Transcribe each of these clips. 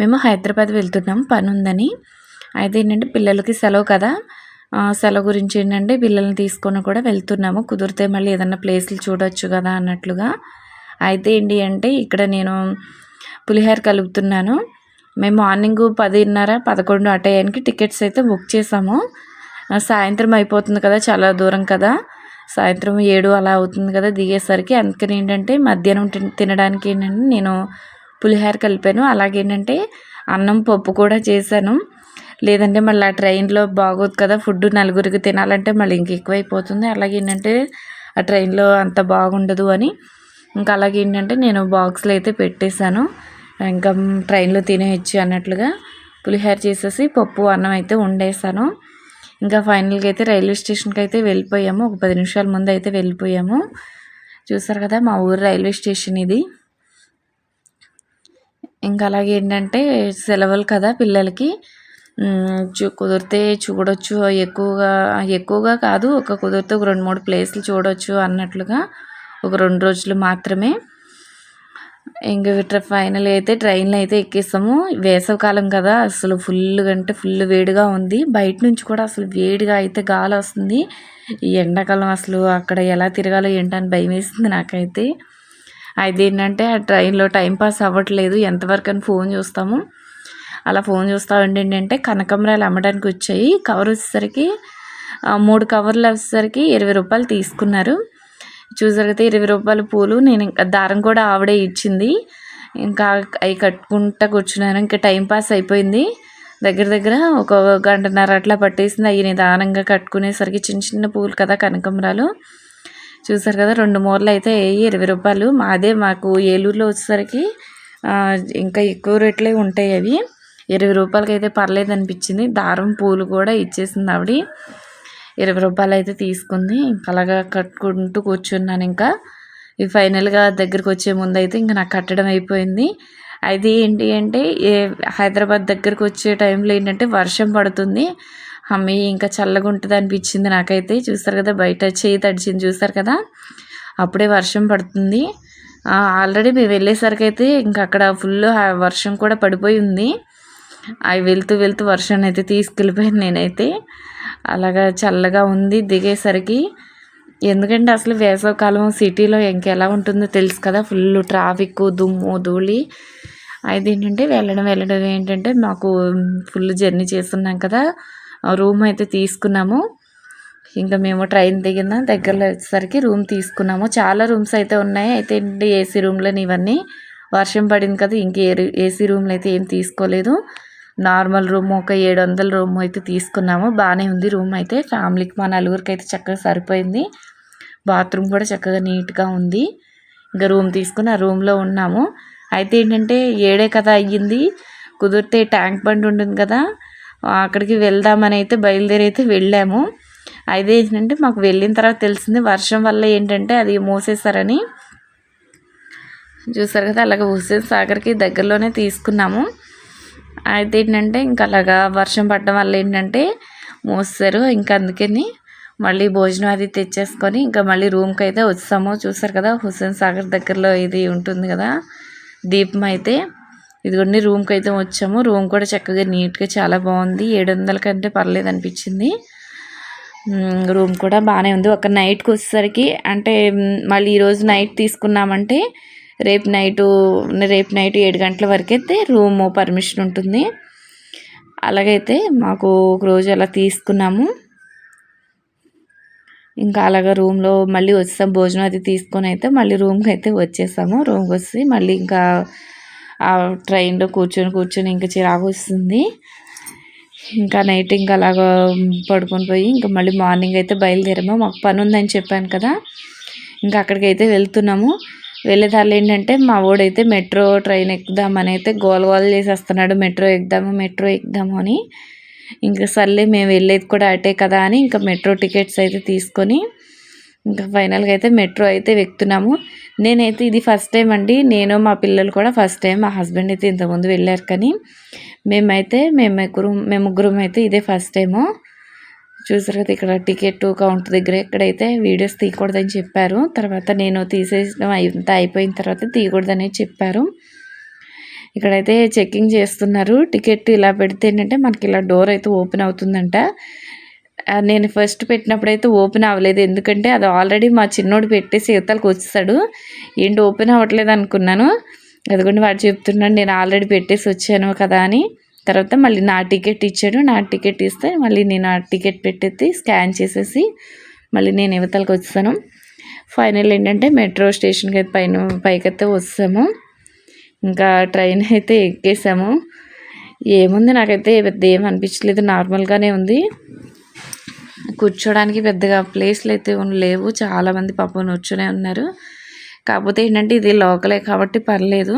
మేము హైదరాబాద్ వెళ్తున్నాం పని ఉందని అయితే ఏంటంటే పిల్లలకి సెలవు కదా. సెలవు గురించి ఏంటంటే పిల్లల్ని తీసుకొని కూడా వెళ్తున్నాము. కుదిరితే మళ్ళీ ఏదన్నా ప్లేస్లు చూడొచ్చు కదా అన్నట్లుగా. అయితే ఏంటి అంటే ఇక్కడ నేను పులిహోర కలుపుతున్నాను. మేము మార్నింగ్ పదిన్నర పదకొండు ఆ టయానికి టికెట్స్ అయితే బుక్ చేసాము. సాయంత్రం అయిపోతుంది కదా చాలా దూరం కదా. సాయంత్రం ఏడు అలా అవుతుంది కదా దిగేసరికి. అందుకని ఏంటంటే మధ్యాహ్నం తినడానికి ఏంటంటే నేను పులిహోర కలిపాను. అలాగేంటంటే అన్నం పప్పు కూడా చేశాను. లేదంటే మళ్ళీ ఆ ట్రైన్లో బాగోదు కదా ఫుడ్ నలుగురికి తినాలంటే మళ్ళీ ఇంక ఎక్కువైపోతుంది. అలాగే ఏంటంటే ఆ ట్రైన్లో అంత బాగుండదు అని. ఇంకా అలాగే ఏంటంటే నేను బాక్స్లో అయితే పెట్టేశాను. ఇంకా ట్రైన్లో తినేయచ్చు అన్నట్లుగా పులిహోర చేసేసి పప్పు అన్నం అయితే వండేసాను ఇంకా ఫైనల్గా అయితే రైల్వే స్టేషన్కి అయితే వెళ్ళిపోయాము. ఒక పది నిమిషాల ముందు అయితే వెళ్ళిపోయాము. చూసారు కదా మా ఊరు రైల్వే స్టేషన్ ఇది. ఇంకా అలాగే ఏంటంటే సెలవులు కదా పిల్లలకి. చూ కుదిరితే చూడొచ్చు. ఎక్కువగా ఎక్కువగా కాదు ఒక కుదిరితే ఒక రెండు మూడు ప్లేస్లు చూడొచ్చు అన్నట్లుగా ఒక రెండు రోజులు మాత్రమే. ఇంక ఫైనల్ అయితే ట్రైన్లో అయితే ఎక్కేస్తాము. వేసవికాలం కదా అసలు ఫుల్గా అంటే ఫుల్ వేడిగా ఉంది. బయట నుంచి కూడా అసలు వేడిగా అయితే గాలి వస్తుంది. ఈ ఎండాకాలం అసలు అక్కడ ఎలా తిరగాలో ఏంటని భయం వేసింది నాకైతే. అయితే ఏంటంటే ఆ ట్రైన్లో టైం పాస్ అవ్వట్లేదు. ఎంతవరకు అని ఫోన్ చూస్తాము. అలా ఫోన్ చూస్తూ ఏంటంటే కనకంబరాలు అమ్మడానికి వచ్చాయి. కవర్ వచ్చేసరికి మూడు కవర్లు వచ్చేసరికి ఇరవై రూపాయలు తీసుకున్నారు. చూసారు ఇరవై రూపాయల పూలు. నేను ఇంకా దారం కూడా ఆవిడే ఇచ్చింది. ఇంకా అవి కట్టుకుంటా కూర్చున్నాను. ఇంకా టైం పాస్ అయిపోయింది. దగ్గర దగ్గర ఒక గంటన్నర అట్లా పట్టేసింది. అవి నిదానంగా కట్టుకునేసరికి చిన్న చిన్న పూలు కదా కనకమరాలు చూసారు కదా రెండు మూరలు అయితే వేయి ఇరవై రూపాయలు. మాదే మాకు ఏలూరులో వచ్చేసరికి ఇంకా ఎక్కువ రేట్లే ఉంటాయి అవి. ఇరవై రూపాయలకి అయితే పర్లేదు అనిపించింది. దారం పూలు కూడా ఇచ్చేసింది ఆవిడ. ఇరవై రూపాయలు అయితే తీసుకుంది. ఇంకా అలాగా కట్టుకుంటూ కూర్చున్నాను ఇంకా. ఈ ఫైనల్గా దగ్గరికి వచ్చే ముందు అయితే ఇంకా నాకు కట్టడం అయిపోయింది. అది ఏంటి అంటే ఏ హైదరాబాద్ దగ్గరకు వచ్చే టైంలో ఏంటంటే వర్షం పడుతుంది. అమ్మి ఇంకా చల్లగా ఉంటుంది అనిపించింది నాకైతే. చూస్తారు కదా బయట చేయి తడిచింది చూస్తారు కదా. అప్పుడే వర్షం పడుతుంది. ఆల్రెడీ మేము వెళ్ళేసరికి అయితే ఇంకా అక్కడ ఫుల్ వర్షం కూడా పడిపోయి ఉంది. అవి వెళ్తూ వెళ్తూ వర్షాన్ని అయితే తీసుకెళ్ళిపోయాను నేనైతే. అలాగా చల్లగా ఉంది దిగేసరికి. ఎందుకంటే అసలు వేసవకాలం సిటీలో ఇంకెలా ఉంటుందో తెలుసు కదా ఫుల్ ట్రాఫిక్ దుమ్ము ధూళి. అయితే ఏంటంటే వెళ్ళడం వెళ్ళడం ఏంటంటే మాకు ఫుల్ జర్నీ చేస్తున్నాం కదా. రూమ్ అయితే తీసుకున్నాము. ఇంకా మేము ట్రైన్ దిగిన దగ్గరలో వచ్చేసరికి రూమ్ తీసుకున్నాము. చాలా రూమ్స్ అయితే ఉన్నాయి. అయితే ఏంటంటే ఏసీ రూమ్లని ఇవన్నీ. వర్షం పడింది కదా ఇంక ఏసీ రూమ్లు అయితే ఏం తీసుకోలేదు. నార్మల్ రూమ్ ఒక ఏడు వందల రూమ్ అయితే తీసుకున్నాము. బాగానే ఉంది రూమ్ అయితే. ఫ్యామిలీకి మా నలుగురికి అయితే చక్కగా సరిపోయింది. బాత్రూమ్ కూడా చక్కగా నీట్గా ఉంది. ఇంకా రూమ్ తీసుకుని ఆ రూమ్లో ఉన్నాము. అయితే ఏంటంటే ఏడే కదా అయ్యింది. కుదిరితే ట్యాంక్ బండ్ ఉంటుంది కదా అక్కడికి వెళ్దామని అయితే బయలుదేరి అయితే వెళ్ళాము. అయితే ఏంటంటే మాకు వెళ్ళిన తర్వాత తెలిసింది వర్షం వల్ల ఏంటంటే అది మూసేశారని. చూసారు కదా అలాగే హుస్సేన్ సాగర్కి దగ్గరలోనే తీసుకున్నాము. అయితే ఏంటంటే ఇంకా అలాగా వర్షం పడడం వల్ల ఏంటంటే మోస్తారు ఇంకా అందుకని మళ్ళీ భోజనం అది తెచ్చేసుకొని ఇంకా మళ్ళీ రూమ్కి అయితే వచ్చాము. చూసారు కదా హుస్సేన్ సాగర్ దగ్గరలో ఇది ఉంటుంది కదా దీపం అయితే. ఇదిగోండి రూమ్కి అయితే వచ్చాము. రూమ్ కూడా చక్కగా నీట్గా చాలా బాగుంది. ఏడు వందల కంటే పర్లేదు అనిపించింది. రూమ్ కూడా బాగానే ఉంది. ఒక నైట్కి వచ్చేసరికి అంటే మళ్ళీ ఈరోజు నైట్ తీసుకున్నామంటే రేపు నైటు రేపు నైట్ ఏడు గంటల వరకు అయితే రూమ్ పర్మిషన్ ఉంటుంది. అలాగైతే మాకు ఒక రోజు అలా తీసుకున్నాము. ఇంకా అలాగా రూమ్లో మళ్ళీ వచ్చేసాం. భోజనం అది తీసుకొని అయితే మళ్ళీ రూమ్కి అయితే వచ్చేసాము. రూమ్కి వచ్చి మళ్ళీ ఇంకా ఆ ట్రైన్లో కూర్చొని కూర్చొని ఇంకా చిరాకు వస్తుంది. ఇంకా నైట్ ఇంకా అలాగ పడుకొని పోయి ఇంకా మళ్ళీ మార్నింగ్ అయితే బయలుదేరాము. మాకు పని ఉందని చెప్పాను కదా. ఇంకా అక్కడికైతే వెళ్తున్నాము. వెళ్ళేదారిలో ఏంటంటే మా ఓడైతే మెట్రో ట్రైన్ ఎక్కుదామని అయితే గోల గోల చేసేస్తున్నాడు. మెట్రో ఎక్కుదాము మెట్రో ఎక్కుదాము అని. ఇంకా సర్లే మేము వెళ్ళేది కూడా అటే కదా అని ఇంకా మెట్రో టికెట్స్ అయితే తీసుకొని ఇంకా ఫైనల్గా అయితే మెట్రో అయితే ఎక్కుతున్నాము. నేనైతే ఇది ఫస్ట్ టైం అండి. నేను మా పిల్లలు కూడా ఫస్ట్ టైం. మా హస్బెండ్ అయితే ఇంతకుముందు వెళ్ళారు కానీ మేమైతే మేము ముగ్గురు మేము ముగ్గురం అయితే ఇదే ఫస్ట్ టైము. చూసారు కదా ఇక్కడ టికెట్ కౌంటర్ దగ్గర ఎక్కడైతే వీడియోస్ తీయకూడదని చెప్పారు. తర్వాత నేను తీసేసిన అంతా అయిపోయిన తర్వాత తీయకూడదని చెప్పారు. ఇక్కడైతే చెక్కింగ్ చేస్తున్నారు. టికెట్ ఇలా పెడితే ఏంటంటే మనకి ఇలా డోర్ అయితే ఓపెన్ అవుతుందంట. నేను ఫస్ట్ పెట్టినప్పుడు అయితే ఓపెన్ అవ్వలేదు. ఎందుకంటే అది ఆల్రెడీ మా చిన్నోడు పెట్టేసి యువతలకు వచ్చేసాడు. ఏంటి ఓపెన్ అవ్వట్లేదు అనుకున్నాను. అదిగోండి వాడు చెప్తున్నాడు నేను ఆల్రెడీ పెట్టేసి వచ్చాను కదా అని. తర్వాత మళ్ళీ నా టికెట్ ఇచ్చాడు. నా టికెట్ ఇస్తే మళ్ళీ నేను ఆ టికెట్ పెట్టేసి స్కాన్ చేసేసి మళ్ళీ నేను యువతలకు వచ్చాను ఫైనల్ ఏంటంటే మెట్రో స్టేషన్కి అయితే పైన పైకైతే వస్తాము ఇంకా ట్రైన్ అయితే ఎక్కేసాము. ఏముంది? నాకైతే పెద్ద ఏం అనిపించలేదు. నార్మల్గానే ఉంది. కూర్చోడానికి పెద్దగా ప్లేస్లు అయితే లేవు. చాలామంది పాపం కూర్చొనే ఉన్నారు. కాకపోతే ఏంటంటే ఇది లోకలే కాబట్టి పర్లేదు.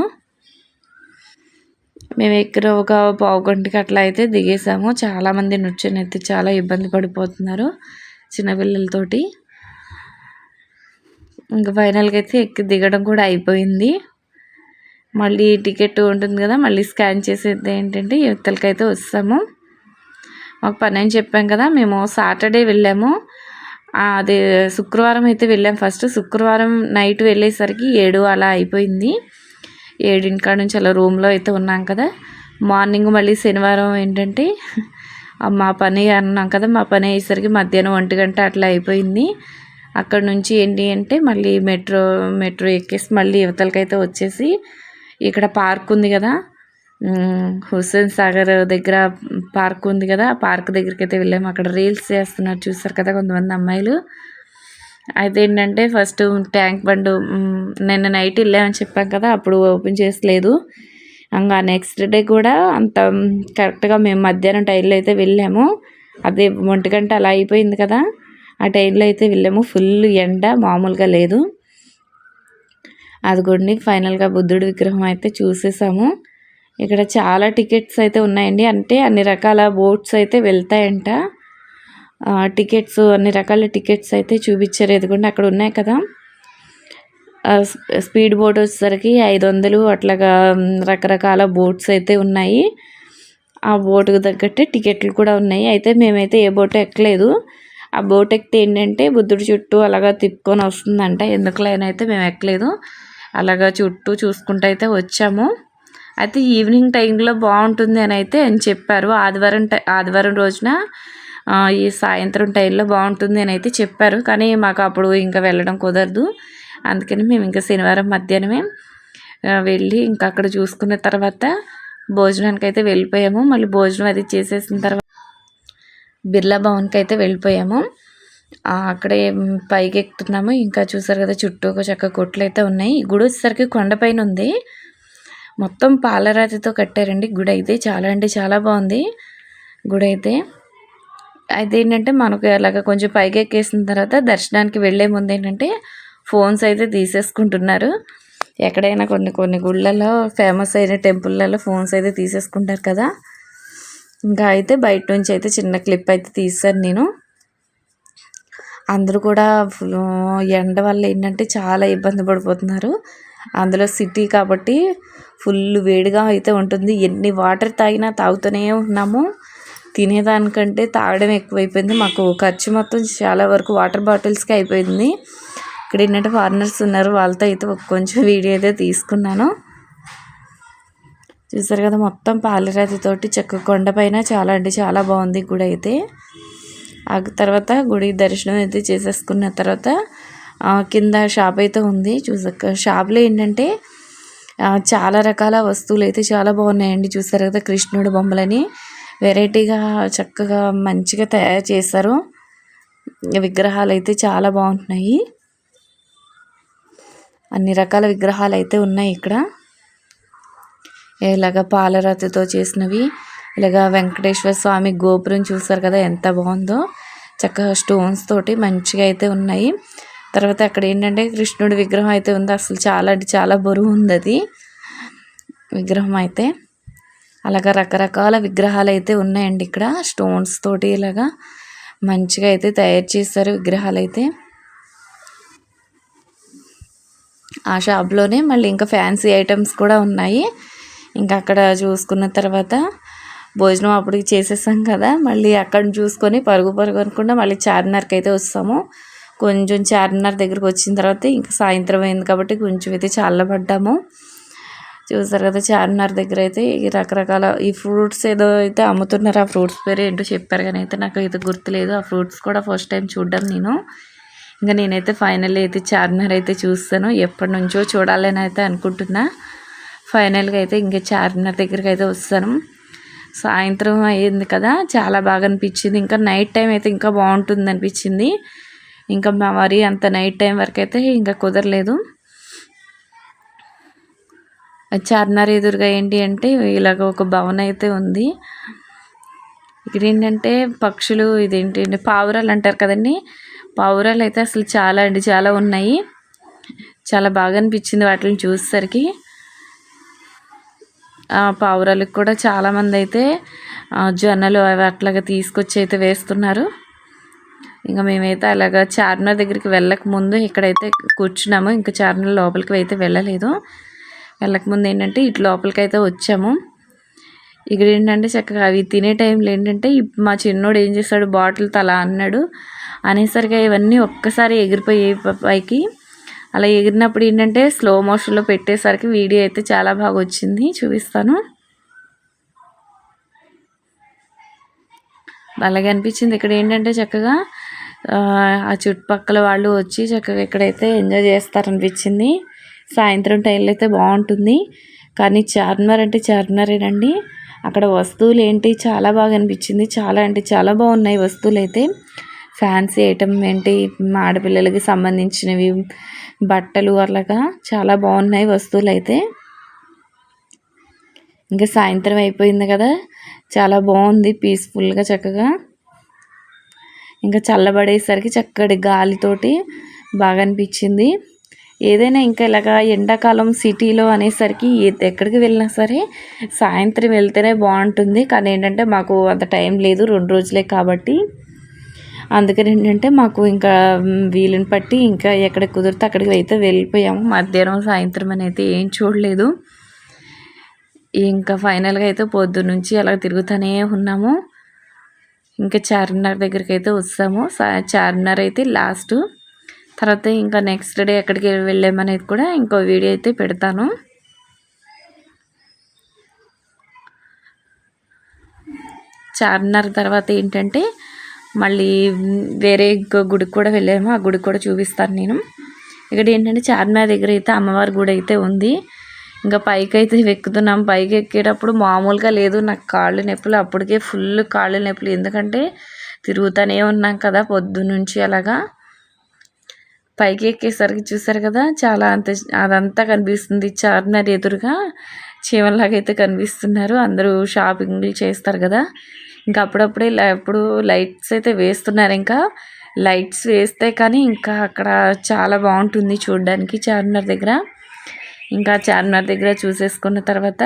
మేము ఎక్కడ ఒక పావు గంటకి అట్లా అయితే దిగేసాము. చాలామంది నృత్యం అయితే చాలా ఇబ్బంది పడిపోతున్నారు చిన్నపిల్లలతోటి ఇంకా ఫైనల్గా అయితే ఎక్కి దిగడం కూడా అయిపోయింది. మళ్ళీ టికెట్ ఉంటుంది కదా మళ్ళీ స్కాన్ చేసేది ఏంటంటే యువతలకైతే వస్తాము. మాకు పని అని చెప్పాం కదా మేము సాటర్డే వెళ్ళాము. అది అదే శుక్రవారం అయితే వెళ్ళాం. ఫస్ట్ శుక్రవారం నైట్ వెళ్ళేసరికి ఏడు అలా అయిపోయింది. ఏడింటికాడ నుంచి అలా రూమ్లో అయితే ఉన్నాం కదా. మార్నింగ్ మళ్ళీ శనివారం ఏంటంటే మా పని అన్నాం కదా మా పని అయ్యేసరికి మధ్యాహ్నం ఒంటి గంట అట్లా అయిపోయింది. అక్కడ నుంచి ఏంటి అంటే మళ్ళీ మెట్రో మెట్రో ఎక్కేసి మళ్ళీ యువతలకైతే వచ్చేసి ఇక్కడ పార్క్ ఉంది కదా హుస్సేన్ సాగర్ దగ్గర పార్క్ ఉంది కదా ఆ పార్క్ దగ్గరికి అయితే వెళ్ళాము. అక్కడ రీల్స్ చేస్తున్నారు చూస్తారు కదా కొంతమంది అమ్మాయిలు. అయితే ఏంటంటే ఫస్ట్ ట్యాంక్ బండ్ నిన్న నైట్ వెళ్ళామని చెప్పాం కదా అప్పుడు ఓపెన్ చేసలేదు ఇంకా నెక్స్ట్ డే కూడా అంత కరెక్ట్గా మేము మధ్యాహ్నం టైంలో అయితే వెళ్ళాము. అదే ఒంటి గంట అలా అయిపోయింది కదా ఆ టైంలో అయితే వెళ్ళాము. ఫుల్ ఎండ మామూలుగా లేదు. అది కూడా ఫైనల్గా బుద్ధుడి విగ్రహం అయితే చూసేసాము. ఇక్కడ చాలా టికెట్స్ అయితే ఉన్నాయండి. అంటే అన్ని రకాల బోట్స్ అయితే వెళ్తాయంట. టికెట్స్ అన్ని రకాల టికెట్స్ అయితే చూపించారు. ఎదుగుండి అక్కడ ఉన్నాయి కదా. స్పీడ్ బోట్ వచ్చేసరికి ఐదు వందలు అట్లాగా రకరకాల బోట్స్ అయితే ఉన్నాయి. ఆ బోటుకు తగ్గట్టే టికెట్లు కూడా ఉన్నాయి. అయితే మేమైతే ఏ బోట్ ఎక్కలేదు. ఆ బోట్ ఎక్కితే ఏంటంటే బుద్ధుడి చుట్టూ అలాగా తిప్పుకొని వస్తుందంట. ఎందుకులేనైతే మేము ఎక్కలేదు. అలాగా చుట్టూ చూసుకుంటూ అయితే వచ్చాము. అయితే ఈవినింగ్ టైంలో బాగుంటుంది అని అయితే అని చెప్పారు. ఆదివారం టై ఆదివారం రోజున ఈ సాయంత్రం టైంలో బాగుంటుంది అని అయితే చెప్పారు. కానీ మాకు అప్పుడు ఇంకా వెళ్ళడం కుదరదు. అందుకని మేము ఇంకా శనివారం మధ్యాహ్నమే వెళ్ళి ఇంకా అక్కడ చూసుకున్న తర్వాత భోజనానికి అయితే వెళ్ళిపోయాము. మళ్ళీ భోజనం అది చేసేసిన తర్వాత బిర్లా భవన్కి అయితే వెళ్ళిపోయాము. అక్కడే పైకి ఎక్కుతున్నాము ఇంకా చూసారు కదా చుట్టూ ఒక చక్క కొట్లు అయితే ఉన్నాయి. గుడి వచ్చేసరికి కొండపైన ఉంది. మొత్తం పాలరాతితో కట్టారండి. గుడి అయితే చాలా అంటే చాలా బాగుంది. గుడి అయితే అయితే ఏంటంటే మనకు అలాగ కొంచెం పైకి ఎక్కేసిన తర్వాత దర్శనానికి వెళ్ళే ముందు ఏంటంటే ఫోన్స్ అయితే తీసేసుకుంటున్నారు. ఎక్కడైనా కొన్ని కొన్ని గుళ్ళల్లో ఫేమస్ అయిన టెంపుల్లలో ఫోన్స్ అయితే తీసేసుకుంటారు కదా. ఇంకా అయితే బయట నుంచి అయితే చిన్న క్లిప్ అయితే తీసాను నేను. అందరూ కూడా ఫుల్ ఎండ వల్ల ఏంటంటే చాలా ఇబ్బంది పడిపోతున్నారు. అందులో సిటీ కాబట్టి ఫుల్ వేడిగా అయితే ఉంటుంది. ఎన్ని వాటర్ తాగినా తాగుతూనే ఉన్నాము. తినేదానికంటే తాగడం ఎక్కువైపోయింది. మాకు ఖర్చు మొత్తం చాలా వరకు వాటర్ బాటిల్స్కి అయిపోయింది. ఇక్కడ ఏంటంటే ఫారినర్స్ ఉన్నారు. వాళ్ళతో అయితే కొంచెం వీడియో అయితే తీసుకున్నాను. చూసారు కదా మొత్తం పాలరాతితోటి చెక్క కొండపైన చాలా అంటే చాలా బాగుంది గుడి అయితే. ఆ తర్వాత గుడి దర్శనం అయితే చేసేసుకున్న తర్వాత కింద షాప్ అయితే ఉంది. చూసాక షాప్లో ఏంటంటే చాలా రకాల వస్తువులు అయితే చాలా బాగున్నాయండి. చూసారు కదా కృష్ణుడు బొమ్మలని. వెరైటీగా చక్కగా మంచిగా తయారు చేశారు. విగ్రహాలు అయితే చాలా బాగుంటున్నాయి. అన్ని రకాల విగ్రహాలు అయితే ఉన్నాయి ఇక్కడ. ఇలాగ పాలరాతితో చేసినవి. ఇలాగ వెంకటేశ్వర స్వామి గోపురం చూసారు కదా ఎంత బాగుందో. చక్కగా స్టోన్స్ తోటి మంచిగా అయితే ఉన్నాయి. తర్వాత అక్కడ ఏంటంటే కృష్ణుడి విగ్రహం అయితే ఉంది. అసలు చాలా అంటే చాలా బరువు ఉంది అది. విగ్రహం అయితే. అలాగా రకరకాల విగ్రహాలు అయితే ఉన్నాయండి ఇక్కడ. స్టోన్స్ తోటి ఇలాగా మంచిగా అయితే తయారు చేస్తారు విగ్రహాలు అయితే. ఆ షాప్లోనే మళ్ళీ ఇంకా ఫ్యాన్సీ ఐటమ్స్ కూడా ఉన్నాయి. ఇంకా అక్కడ చూసుకున్న తర్వాత భోజనం అప్పటికి చేసేసాం కదా. మళ్ళీ అక్కడ చూసుకొని పరుగు పరుగు అనుకుండా మళ్ళీ చార్మినార్కి అయితే వస్తాము. కొంచెం చార్మినార్ దగ్గరికి వచ్చిన తర్వాత ఇంకా సాయంత్రం అయింది కాబట్టి కొంచెం అయితే చల్లబడ్డాము చూసారు కదా చార్మినార్ దగ్గర అయితే ఈ రకరకాల ఈ ఫ్రూట్స్ ఏదో అయితే అమ్ముతున్నారు ఆ ఫ్రూట్స్ పేరు ఏంటో చెప్పారు కానీ అయితే నాకు అయితే గుర్తులేదు. ఆ ఫ్రూట్స్ కూడా ఫస్ట్ టైం చూడడం నేను. ఇంకా నేనైతే ఫైనల్గా అయితే చార్మినార్ అయితే చూస్తాను. ఎప్పటి నుంచో చూడాలని అయితే అనుకుంటున్నా. ఫైనల్గా అయితే ఇంకా చార్మినార్ దగ్గరికి అయితే వస్తాను. సాయంత్రం అయ్యింది కదా చాలా బాగా అనిపించింది. ఇంకా నైట్ టైం అయితే ఇంకా బాగుంటుంది అనిపించింది. ఇంకా మరి అంత నైట్ టైం వరకు అయితే ఇంకా కుదరలేదు. చార్మినార్ ఎదురుగా ఏంటి అంటే ఇలాగ ఒక భవన్ అయితే ఉంది. ఇక్కడ ఏంటంటే పక్షులు ఇదేంటి పావురాలు అంటారు కదండి. పావురాలు అయితే అసలు చాలా అండి చాలా ఉన్నాయి. చాలా బాగా అనిపించింది వాటిని చూసేసరికి. పావురాలకు కూడా చాలామంది అయితే జొన్నలు అవి అట్లాగా తీసుకొచ్చి అయితే వేస్తున్నారు. ఇంకా మేమైతే అలాగా చార్మినార్ దగ్గరికి వెళ్ళక ముందు ఇక్కడైతే కూర్చున్నాము. ఇంకా చార్మినార్ లోపలికి అయితే వెళ్ళలేదు. వెళ్ళకముందు ఏంటంటే ఇటు లోపలికి అయితే వచ్చాము. ఇక్కడ ఏంటంటే చక్కగా అవి తినే టైంలో ఏంటంటే మా చిన్నోడు ఏం చేస్తాడు బాటిల్ తల అన్నాడు. అనేసరిగా ఇవన్నీ ఒక్కసారి ఎగిరిపోయి పైకి. అలా ఎగిరినప్పుడు ఏంటంటే స్లో మోషన్లో పెట్టేసరికి వీడియో అయితే చాలా బాగా వచ్చింది. చూపిస్తాను. అలాగే అనిపించింది. ఇక్కడ ఏంటంటే చక్కగా ఆ చుట్టుపక్కల వాళ్ళు వచ్చి చక్కగా ఇక్కడైతే ఎంజాయ్ చేస్తారనిపించింది. సాయంత్రం టైంలో అయితే బాగుంటుంది. కానీ చార్మినార్ అంటే చార్మినారేనండి. అక్కడ వస్తువులు ఏంటి చాలా బాగా అనిపించింది. చాలా అంటే చాలా బాగున్నాయి వస్తువులు అయితే ఫ్యాన్సీ ఐటమ్ ఏంటి? ఆడపిల్లలకి సంబంధించినవి బట్టలు అలాగా చాలా బాగున్నాయి వస్తువులు అయితే ఇంకా సాయంత్రం అయిపోయింది కదా. చాలా బాగుంది పీస్ఫుల్గా చక్కగా. ఇంకా చల్లబడేసరికి చక్కటి గాలితోటి బాగా అనిపించింది ఏదైనా ఇంకా ఇలాగా ఎండాకాలం సిటీలో అనేసరికి ఎక్కడికి వెళ్ళినా సరే సాయంత్రం వెళ్తేనే బాగుంటుంది. కానీ ఏంటంటే మాకు అంత టైం లేదు రెండు రోజులే కాబట్టి. అందుకని ఏంటంటే మాకు ఇంకా వీలుని బట్టి ఇంకా ఎక్కడ కుదిరితే అక్కడికి అయితే వెళ్ళిపోయాము. మధ్యాహ్నం సాయంత్రం అని అయితే ఏం చూడలేదు. ఇంకా ఫైనల్గా అయితే పొద్దు నుంచి అలా తిరుగుతూనే ఉన్నాము. ఇంకా చార్మినార్ దగ్గరికి అయితే వస్తాము చార్మినార్ అయితే లాస్ట్. తర్వాత ఇంకా నెక్స్ట్ డే ఎక్కడికి వెళ్ళామనేది కూడా ఇంకో వీడియో అయితే పెడతాను. చార్మినార్ తర్వాత ఏంటంటే మళ్ళీ వేరే ఇంకో గుడికి కూడా వెళ్ళాము. ఆ గుడికి కూడా చూపిస్తాను నేను. ఇక్కడ ఏంటంటే చార్మినార్ దగ్గర అయితే అమ్మవారి గుడి అయితే ఉంది. ఇంకా పైకి అయితే ఎక్కుతున్నాం పైకి ఎక్కేటప్పుడు మామూలుగా లేదు. నాకు కాళ్ళు నొప్పులు అప్పటికే ఫుల్ కాళ్ళు నొప్పులు. ఎందుకంటే తిరుగుతూనే ఉన్నాం కదా పొద్దు నుంచి అలాగా. పైకి ఎక్కేసరికి చూసారు కదా చాలా అంత అదంతా కనిపిస్తుంది. చార్మినార్ ఎదురుగా చీమలాగా అయితే కనిపిస్తున్నారు. అందరూ షాపింగ్లు చేస్తారు కదా. ఇంకా అప్పుడప్పుడే ఎప్పుడు లైట్స్ అయితే వేస్తున్నారు ఇంకా. లైట్స్ వేస్తే కానీ ఇంకా అక్కడ చాలా బాగుంటుంది చూడడానికి చార్మినార్ దగ్గర. ఇంకా చార్మినార్ దగ్గర చూసేసుకున్న తర్వాత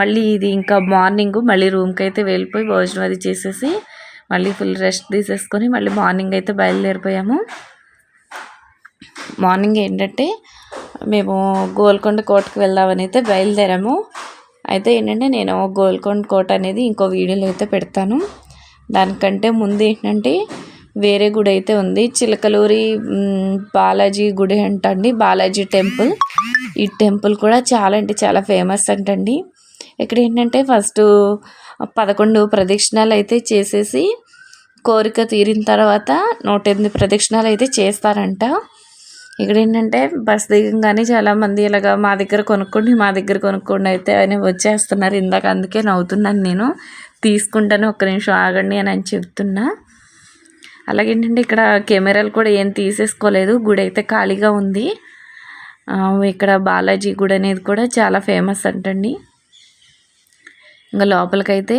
మళ్ళీ ఇది ఇంకా మార్నింగ్ మళ్ళీ రూమ్కి అయితే వెళ్ళిపోయి భోజనం అది చేసేసి మళ్ళీ ఫుల్ రెస్ట్ తీసేసుకొని మళ్ళీ మార్నింగ్ అయితే బయలుదేరిపోయాము. మార్నింగ్ ఏంటంటే మేము గోల్కొండ కోటకు వెళ్దామని అయితే బయలుదేరాము. అయితే ఏంటంటే నేను గోల్కొండ కోట అనేది ఇంకో వీడియోలో అయితే పెడతాను. దానికంటే ముందు ఏంటంటే వేరే గుడి అయితే ఉంది. చిలకలూరి బాలాజీ గుడి అంటండి. బాలాజీ టెంపుల్. ఈ టెంపుల్ కూడా చాలా అంటే చాలా ఫేమస్ అంటండి. ఇక్కడ ఏంటంటే ఫస్ట్ పదకొండు ప్రదక్షిణాలు అయితే చేసేసి కోరిక తీరిన తర్వాత నూట ఎనిమిది ప్రదక్షిణాలు అయితే చేస్తారంట. ఇక్కడ ఏంటంటే బస్ దిగంగానే చాలామంది ఇలాగ మా దగ్గర కొనుక్కోండి మా దగ్గర కొనుక్కోండి అయితే అని వచ్చేస్తున్నారు. ఇందాక అందుకే నవ్వుతున్నాను నేను. తీసుకుంటాను ఒక్క నిమిషం ఆగండి అని అని చెప్తున్నా. అలాగే ఏంటంటే ఇక్కడ కెమెరాలు కూడా ఏం తీసేసుకోలేదు. గుడి అయితే ఖాళీగా ఉంది. ఇక్కడ బాలాజీ గుడి అనేది కూడా చాలా ఫేమస్ అంటండి. ఇంకా లోపలికైతే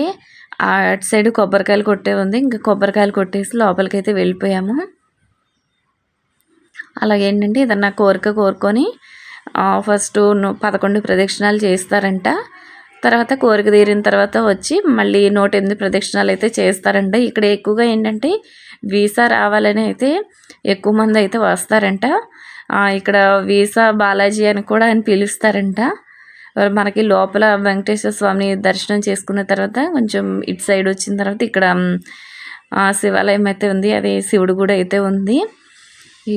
అటు సైడ్ కొబ్బరికాయలు కొట్టే ఉంది. ఇంకా కొబ్బరికాయలు కొట్టేసి లోపలికైతే వెళ్ళిపోయాము. అలాగే ఏంటంటే ఏదన్నా కోరిక కోరుకొని ఫస్ట్ పదకొండు ప్రదక్షిణాలు చేస్తారంట. తర్వాత కోరిక తీరిన తర్వాత వచ్చి మళ్ళీ నూట ఎనిమిది ప్రదక్షిణాలు అయితే చేస్తారంట. ఇక్కడ ఎక్కువగా ఏంటంటే వీసా రావాలని అయితే ఎక్కువ మంది అయితే వస్తారంట. ఇక్కడ వీసా బాలాజీ అని కూడా ఆయన పిలుస్తారంట. మనకి లోపల వెంకటేశ్వర స్వామి దర్శనం చేసుకున్న తర్వాత కొంచెం ఇటు సైడ్ వచ్చిన తర్వాత ఇక్కడ శివాలయం అయితే ఉంది. అది శివుడు కూడా అయితే ఉంది.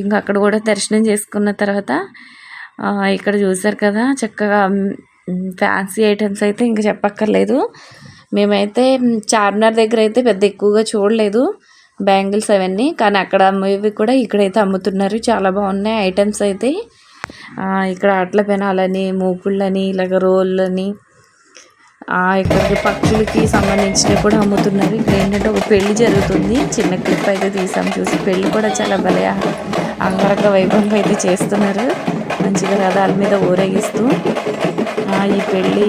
ఇంకా అక్కడ కూడా దర్శనం చేసుకున్న తర్వాత ఇక్కడ చూసారు కదా చక్కగా ఫ్యాన్సీ ఐటమ్స్ అయితే ఇంకా చెప్పక్కర్లేదు. మేమైతే చార్మినార్ దగ్గర అయితే పెద్ద ఎక్కువగా చూడలేదు. బ్యాంగిల్స్ అవన్నీ. కానీ అక్కడ అమ్మేవి కూడా ఇక్కడైతే అమ్ముతున్నారు. చాలా బాగున్నాయి ఐటమ్స్ అయితే. ఆ, ఇక్కడ అట్ల పెనాలని మూకుళ్ళని ఇలాగ రోళ్ళని ఆ, ఇక్కడ పక్షులకి సంబంధించినవి కూడా అమ్ముతున్నారు. ఇక్కడ ఏంటంటే ఒక పెళ్ళి జరుగుతుంది. చిన్న క్లిప్ అయితే తీసాం చూసి. పెళ్ళి కూడా చాలా భలే అంగరంగ వైభవంగా అయితే చేస్తున్నారు. మంచిగా రథాల మీద ఊరేగిస్తూ. ఆ, ఈ పెళ్ళి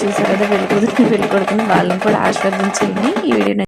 చూసారు కదా పెళ్ళి కూతురు పెళ్ళి కొడుకుని వాళ్ళని కూడా ఆశీర్వదించండి. ఈ వీడియో